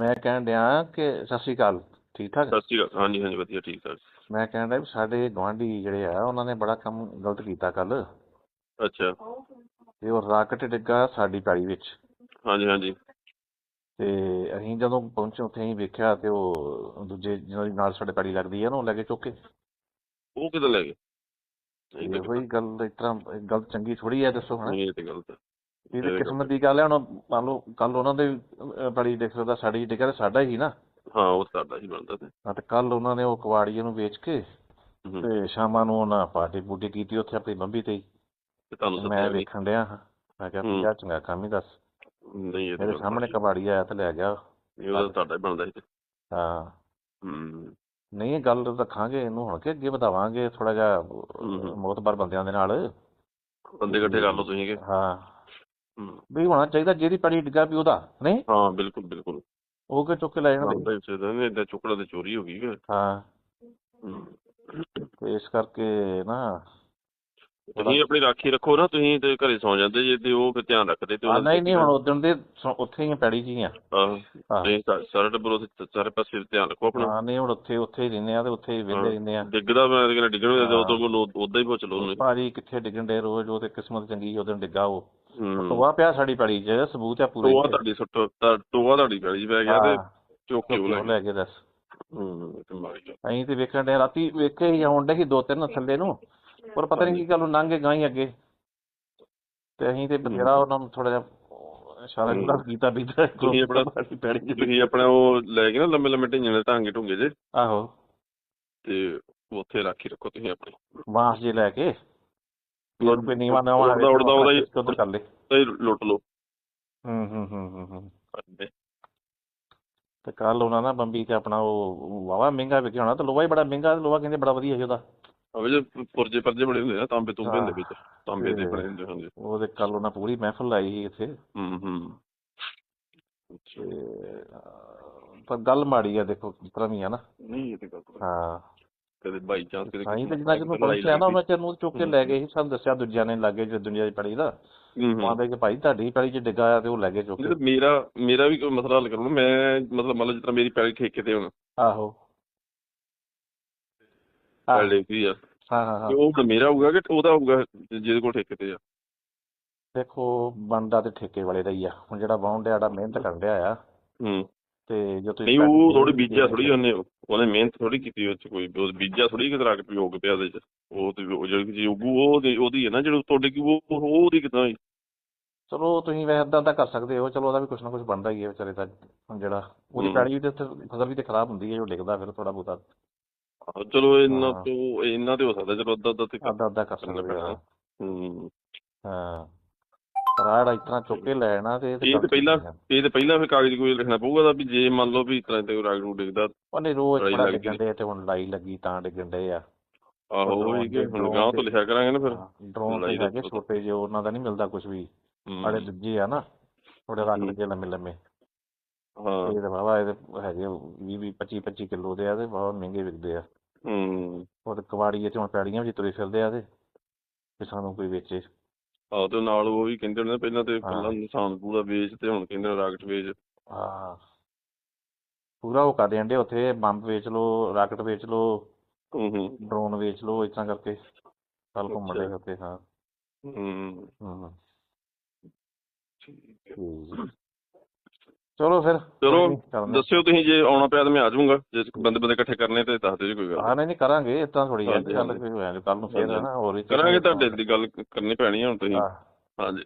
ਮੈਂ ਕਹਿਣ ਡਿਆ ਕਿ ਸਤਿ ਸ਼੍ਰੀ ਅਕਾਲ। ਠੀਕ ਠਾਕ? ਸਤਿ ਸ਼੍ਰੀ ਅਕਾਲ। ਹਾਂਜੀ ਹਾਂਜੀ ਵਧੀਆ ਠੀਕ ਠਾਕ। ਮੈਂ ਕਹਿਣ ਡਿਆ ਵੀ ਸਾਡੇ ਗੁਆਂਢੀ ਜਿਹੜੇ ਆ ਉਹਨਾਂ ਨੇ ਬੜਾ ਕੰਮ ਗਲਤ ਕੀਤਾ ਕੱਲ ਅੱਛਾ। ਤੇ ਉਹ ਰਾਕਟ ਡਿੱਗਾ ਸਾਡੀ ਪੈਲੀ ਵਿੱਚ। ਹਾਂਜੀ ਹਾਂਜੀ। ਤੇ ਅਸੀਂ ਜਦੋਂ ਪਹੁੰਚੇ ਉੱਥੇ ਅਸੀਂ ਵੇਖਿਆ ਤੇ ਉਹ ਦੂਜੇ ਜਿਹਨਾਂ ਦੀ ਨਾਲ ਸਾਡੇ ਪੈਲੀ ਲੱਗਦੀ ਆ ਨਾ ਉਹ ਲੈ ਕੇ ਚੁੱਕ ਕੇ। ਉਹ ਕਿੱਦਾਂ ਲੈ ਗਏ? ਤੇ ਉਹੀ ਗੱਲ ਇਸ ਤਰ੍ਹਾਂ ਇਹ ਗੱਲ ਚੰਗੀ ਥੋੜੀ ਆ ਦੱਸੋ ਹੁਣ। ਇਹ ਤੇ ਗਲਤ ਹੈ ਇਹ ਤਾਂ ਇਹ ਕਿਸਮਤ ਦੀ ਗੱਲ ਹੈ ਹੁਣ ਮੰਨ ਲਓ ਕੱਲ ਉਹਨਾਂ ਦੇ ਪੈਲੀ ਡਿੱਗ ਸਕਦਾ ਸਾਡੀ ਤੇ ਸਾਡਾ ਹੀ ਨਾ। ਹਾਂ ਉਹ ਸਾਡਾ ਹੀ ਬਣਦਾ ਤੇ। ਹਾਂ ਤੇ ਕੱਲ ਉਹਨਾਂ ਨੇ ਉਹ ਕਵਾੜੀਏ ਨੂੰ ਵੇਚ ਕੇ ਤੇ ਸ਼ਾਮਾਂ ਨੂੰ ਉਹਨਾਂ ਪਾਰਟੀ ਪੂਟੀ ਕੀਤੀ ਉੱਥੇ ਆਪਣੀ ਬੰਬੀ ਤੇ ਤੁਹਾਨੂੰ ਮੈਂ ਵੇਖਣ ਡਿਆ ਹਾਂ। ਮੈਂ ਕਿਹਾ ਆਹ ਚੰਗਾ ਕੰਮ ਹੀ ਦੱਸ। ਨਹੀਂ ਇਹ ਤੇ ਮੇਰੇ ਸਾਹਮਣੇ। ਕਬਾੜੀ ਆਇਆ ਤੇ ਲੈ ਗਿਆ। ਇਹ ਉਹਦਾ ਤੁਹਾਡਾ ਹੀ ਬਣਦਾ ਸੀ ਹਾਂ। ਹੂੰ। ਨਹੀਂ ਇਹ ਗੱਲ ਰੱਖਾਂਗੇ ਇਹਨੂੰ ਹੁਣ ਕਿ ਅੱਗੇ ਵਧਾਵਾਂਗੇ ਥੋੜਾ ਜਿਹਾ। ਮੋਤਬਰ ਬੰਦਿਆਂ ਦੇ ਨਾਲ। ਬੰਦੇ ਇਕੱਠੇ ਕਰ ਲਓ ਤੁਸੀਂ ਕਿ ਹੂੰ। ਵੀ ਹੋਣਾ ਚਾਹੀਦਾ ਜਿਹਦੀ ਪੜੀ ਡਿੱਗਾ ਵੀ ਉਹਦਾ ਨਹੀਂ? ਹਾਂ ਬਿਲਕੁਲ ਬਿਲਕੁਲ। ਉਹ ਕਿ ਚੁੱਕ ਕੇ ਲੈ ਜਾਣਾ ਬਣਦਾ ਹੀ ਚਾਹੀਦਾ ਨਹੀਂ ਏਦਾਂ ਚੁੱਕੜਾ ਤੇ ਚੋਰੀ ਹੋ ਗਈ ਹਾਂ। ਤੇ ਇਸ ਕਰਕੇ ਨਾ ਤੁਸੀਂ ਆਪਣੀ ਰਾਖੀ ਰੱਖੋ ਨਾ ਤੁਸੀਂ ਤੇ ਘਰੇ ਸੌ ਜਾਂਦੇ ਜੇ ਤੇ ਉਹ ਫਿਰ ਧਿਆਨ ਰੱਖਦੇ ਤੇ ਨਹੀਂ ਨਹੀਂ ਹੁਣ ਉਦੋਂ ਦੇ ਉੱਥੇ ਹੀ ਪੈੜੀ ਜੀ ਆ। ਹਾਂ। ਨਹੀਂ ਸਾਰਾ ਟੱਬਰ ਉਹਦੇ ਸਾਰੇ ਪਾਸੇ ਧਿਆਨ ਰੱਖੋ ਆਪਣਾ। ਹਾਂ ਨਹੀਂ ਹੁਣ ਉੱਥੇ ਉੱਥੇ ਹੀ ਰਹਿੰਦੇ ਆ ਤੇ ਉੱਥੇ ਹੀ ਵਿਹਲੇ ਰਹਿੰਦੇ ਆ। ਡਿੱਗਦਾ ਮੈਂ ਕਹਿੰਦਾ ਡਿੱਗਣ ਦੇ। ਉਦੋਂ ਕੋਲ ਉਦਾਂ ਹੀ ਪੁੱਛ ਲਓ ਉਹਨੂੰ। ਭਾਜੀ ਕਿੱਥੇ ਡਿੱਗਣ ਦੇ ਰੋਜ਼ ਉਹ ਤੇ ਕਿਸਮਤ ਚੰਗੀ ਉਹਦੋਂ ਡਿੱਗਾ ਉਹ। ਟੋਆ ਪਿਆ ਸਾਡੀ ਪੈੜੀ 'ਚ ਸਬੂਤ ਆ ਪੂਰੇ ਟੋਆ ਤੁਹਾਡੀ ਸੁੱਟ ਟੋਆ ਤੁਹਾਡੀ ਗਲੀ 'ਚ ਪੈ ਗਿਆ ਤੇ ਹਾਂ, ਚੁੱਕ ਕੇ ਉਹ ਲੈ ਕੇ ਦੱਸ। ਹੂੰ ਅਸੀਂ ਤੇ ਵੇਖਣ ਦੇ ਰਾਤੀ ਵੇਖੇ ਹੀ ਡੇ ਸੀ ਦੋ ਤਿੰਨ ਥੱਲੇ ਨੂੰ ਪਰ ਪਤਾ ਨਹੀਂ ਕੀ ਗੱਲ ਲੰਘ ਗਾਂ ਅੱਗੇ। ਤੇ ਅਸੀਂ ਤੇ ਬਥੇਰਾ ਉਹਨਾਂ ਨੂੰ ਥੋੜਾ ਜਿਹਾ ਇਸ਼ਾਰਾ ਹੂੰ। ਜਿਹੜਾ ਕੀਤਾ ਵੀ ਤੇ ਤੁਸੀਂ ਆਪਣਾ 'ਚ। ਤੁਸੀਂ ਆਪਣਾ ਉਹ ਲੈ ਕੇ ਨਾ ਲੰਮੇ ਲੰਮੇ ਢਿੰਗੇ ਦੇ ਢਾਂਗੇ ਢੁੰਗੇ ਜੇ। ਆਹੋ। ਤੇ ਉੱਥੇ ਰਾਖੀ ਰੱਖੋ ਤੁਸੀਂ ਆਪਣੀ। ਬਾਂਸ ਜੇ ਲੈ ਕੇ। ਲੋੜ ਪੇ ਨੀਵਾ ਨਾ ਉੜਦਾ ਉੜਦਾ ਉਹਦਾ ਹੀ ਕਰ ਲੈ। ਤੇ ਲੁੱਟ ਲਓ। ਹੂੰ ਹੂੰ ਹੂੰ ਹੂੰ ਹੂੰ। ਤੇ ਕੱਲ ਉਹਨਾਂ ਨਾ ਬੰਬੀ ਤੇ ਆਪਣਾ ਉਹ ਵਾਵਾ ਮਹਿੰਗਾ ਵਿਕਿਆ ਹੋਣਾ ਤੇ ਲੋਹਾ ਹੀ ਬੜਾ ਮਹਿੰਗਾ ਤੇ ਲੋਹਾ ਕਹਿੰਦੇ ਬੜਾ ਵਧੀਆ ਸੀ ਉਹਦਾ। ਅਵੇ ਜੇ ਪੁਰਜੇ ਪਰਜੇ ਬੜੇ ਹੁੰਦੇ ਆ ਤਾਂਬੇ ਤੁੰਬੇ ਹੁੰਦੇ ਵਿੱਚ ਤਾਂਬੇ ਦੇ ਤੇ- ਬਣੇ ਹੁੰਦੇ ਹਾਂਜੀ ਉਹਦੇ ਕੱਲ ਉਹਨਾਂ ਪੂਰੀ ਮਹਿਫਲ ਲਾਈ ਸੀ ਇੱਥੇ। ਹੂੰ ਹੂੰ। ਤੇ ਪਰ ਗੱਲ ਮਾੜੀ ਆ ਦੇਖੋ ਕਿਸ ਤਰ੍ਹਾਂ ਵੀ ਆ ਨਾ। ਨਹੀਂ ਇਹ ਤੇ ਗੱਲ ਹਾਂ। ਕਦੇ ਬਾਈ ਚਾਂਸ ਕਦੇ ਸਾਈਂ ਤੇ ਜਿੰਨਾ ਜਿਹਨੂੰ ਪਹੁੰਚਿਆ ਨਾ ਉਹਨਾਂ ਚਿਰ ਨੂੰ ਚੁੱਕ ਕੇ ਲੈ ਗਏ ਸੀ ਸਾਨੂੰ ਦੱਸਿਆ ਦੂਜਿਆਂ ਨੇ ਲਾਗੇ ਜੋ ਦੁਨੀਆ ਦੀ ਪੜੀ ਦਾ। ਆਂਦੇ ਕਿ ਭਾਈ ਤੁਹਾਡੀ ਪੜੀ 'ਚ ਡਿੱਗਾ ਆ ਤੇ ਉਹ ਲੈ ਗਏ ਚੁੱਕ ਕੇ। ਮੇਰਾ ਮੇਰਾ ਵੀ ਕੋਈ ਮਸਲਾ ਹੱਲ ਕਰੋ ਮੈਂ ਮਤਲਬ ਮੰਨ ਲਓ ਤਰ੍ਹਾਂ ਮੇਰੀ ਪੈਲੀ ਠੇਕੇ ਤੇ ਹੁਣ। ਆਹੋ। ਪੈਲੀ ਕੀ ਆ। ਹਾਂ ਹਾਂ ਹਾਂ। ਉਹ ਮੇਰਾ ਹੋਊਗਾ ਕਿ ਉਹਦਾ ਹੋਊਗਾ ਜਿਹਦੇ ਕੋਲ ਠੇਕੇ ਤੇ ਆ। ਦੇਖੋ ਬੰਦਾ ਤੇ ਠੇਕੇ ਵਾਲੇ ਦਾ ਹੀ ਆ। ਹੁਣ ਜਿਹੜਾ ਡਿਆ ਜਿਹੜਾ ਮਿਹਨਤ ਕਰਨ ਡਿਆ ਆ। ਹੂੰ। ਤੇ ਜੋ ਤੁਸੀਂ ਨਹੀਂ ਉਹ ਥੋੜੀ ਬੀਜਿਆ ਥੋੜੀ ਉਹਨੇ ਉਹਨੇ ਮਿਹਨਤ ਥੋੜੀ ਕੀਤੀ ਉਹ ਚ ਕੋਈ ਉਹ ਬੀਜਿਆ ਥੋੜੀ ਕਿਤੇ ਰੱਖ ਪਿਓ ਕੇ ਪਿਆ ਉਹਦੇ ਚ। ਉਹ ਤੇ ਉਹ ਜਿਹੜੀ ਚੀਜ਼ ਉਗੂ ਉਹ ਉਹਦੀ- ਉਹਦੀ ਹੈ ਨਾ ਜਿਹੜੀ ਤੁਹਾਡੇ ਕੀ ਉਹ ਉਹ ਉਹਦੀ ਕਿਦਾਂ ਹੋਈ? ਚਲੋ ਤੁਸੀਂ ਵੈਸੇ ਏਦਾਂ ਤਾਂ ਕਰ ਸਕਦੇ ਹੋ ਚਲੋ ਉਹਦਾ ਵੀ ਕੁਛ ਨਾ ਕੁਛ ਬਣਦਾ ਹੀ ਹੈ ਵਿਚਾਰੇ ਦਾ ਹੁਣ ਜਿਹੜਾ ਉਹਦੀ। ਪੈੜੀ ਵੀ ਤੇ ਫਸਲ ਵੀ ਤੇ ਖਰਾਬ ਹੁੰਦੀ ਹੈ ਜੋ ਡਿੱਗਦਾ ਫਿਰ ਥੋੜਾ ਆਹੋ, ਚਲੋ ਹਾਂ। ਤੋਂ ਇੰਨਾ ਤੇ ਹੋ ਸਕਦਾ ਚਲੋ ਅੱਧਾ ਅੱਧਾ ਤੇ ਅੱਧਾ ਅੱਧਾ ਕਰ ਸਕਦੇ ਹੂੰ। ਹਾਂ। ਜਿਹੜਾ ਇਸ ਤਰ੍ਹਾਂ ਚੁੱਕ ਕੇ ਲੈਣਾ ਤੇ ਇਹ ਤੇ ਪਹਿਲਾਂ-। ਇਹ ਤੇ ਪਹਿਲਾਂ ਫਿਰ ਕਾਗਜ਼ ਕੋਈ ਲਿਖਣਾ ਪਊਗਾ ਤਾਂ ਵੀ ਜੇ ਮੰਨ ਲਓ ਵੀ ਇਸ ਤਰ੍ਹਾਂ ਤੇ ਰਾਗ ਨੂੰ ਡਿੱਗਦਾ ਉਹਨੇ ਰੋਜ਼ ਲੱਗਦੀ ਡਿੱਗਣ ਦੇ ਤੇ ਹੁਣ ਲੜਾਈ ਲੱਗੀ ਤਾਂ ਡਿੱਗਣ ਦੇ ਆ ਆਹੋ ਇਹ ਕਿ ਹੁਣ ਗਾਂਹ ਤੋਂ ਲਿਖਿਆ ਕਰਾਂਗੇ ਨਾ ਫਿਰ ਡਰੋਨ ਤੇ ਪਤਾ। ਛੋਟੇ ਜਿਹੇ ਉਹਨਾਂ ਦਾ ਨਹੀਂ ਮਿਲਦਾ ਕੁਝ ਵੀ। ਬੜੇ ਦੂਜੇ ਆ ਨਾ ਥੋੜੇ ਰੱਖ ਹੂੰ। ਲਗੇ ਲੰਮੇ ਲੰਮੇ ਹਾਂ ਇਹ ਤਾਂ ਵਾਵਾ ਇਹਦੇ ਹੈਗੇ 20 20 25 25 ਕਿਲੋ ਦੇ ਆ ਤੇ ਬਹੁਤ ਮਹਿੰਗੇ ਵਿਕਦੇ ਆ ਹੂੰ ਉਹ ਕਵਾੜੀਏ ਤੇ ਹੁਣ ਪੈੜੀਆਂ ਵੀ ਤੁਰੇ ਫਿਰਦੇ ਆ ਤੇ ਕਿ ਸਾਨੂੰ ਕੋਈ ਵੇਚੇ ਆਹੋ ਤੇ ਨਾਲ ਉਹ ਵੀ ਕਹਿੰਦੇ ਹੁੰਦੇ ਨੇ ਪਹਿਲਾਂ ਤੇ। ਪਹਿਲਾਂ ਨਿਸ਼ਾਨ ਪੂਰਾ ਵੇਚ ਤੇ ਹੁਣ ਕਹਿੰਦੇ ਨੇ ਰਾਕਟ ਵੇਚ। ਹਾਂ। ਪੂਰਾ ਉਹ ਕਰ ਦੇਣ ਡੇ ਉੱਥੇ ਬੰਬ ਵੇਚ ਲਓ ਰਾਕਟ ਵੇਚ ਲਓ ਹੂੰ ਹੂੰ। ਡਰੋਨ ਵੇਚ ਲਓ ਇਸ ਤਰ੍ਹਾਂ ਕਰਕੇ। ਕੱਲ ਘੁੰਮਣ ਦੇ। ਉੱਥੇ ਹਾਂ। ਹੂੰ। ਹੂੰ। ਠੀਕ ਹੈ। ਚਲੋ ਫਿਰ। ਚਲੋ ਦੱਸਿਓ ਤੁਸੀਂ ਜੇ ਆਉਣਾ ਪਿਆ ਤਾਂ ਮੈਂ ਆ ਜਾਊਂਗਾ। ਜੇ ਬੰਦੇ ਬੰਦੇ ਇਕੱਠੇ ਕਰਨੇ ਤੇ ਦੱਸ ਦਿਓ ਜੀ ਕੋਈ ਗੱਲ ਹਾਂ ਨਹੀਂ ਨਹੀਂ ਕਰਾਂਗੇ। ਤਰ੍ਹਾਂ ਥੋੜੀ ਗੱਲ। ਕੋਈ ਹੋਇਆ ਕੱਲ ਨੂੰ ਫੇਰ ਹੈ ਨਾ ਹੋਰ ਵੀ ਕਰਾਂਗੇ ਤੁਹਾਡੇ ਦੀ ਗੱਲ ਕਰਨੀ ਪੈਣੀ ਹੁਣ ਤੁਸੀਂ। ਹਾਂਜੀ।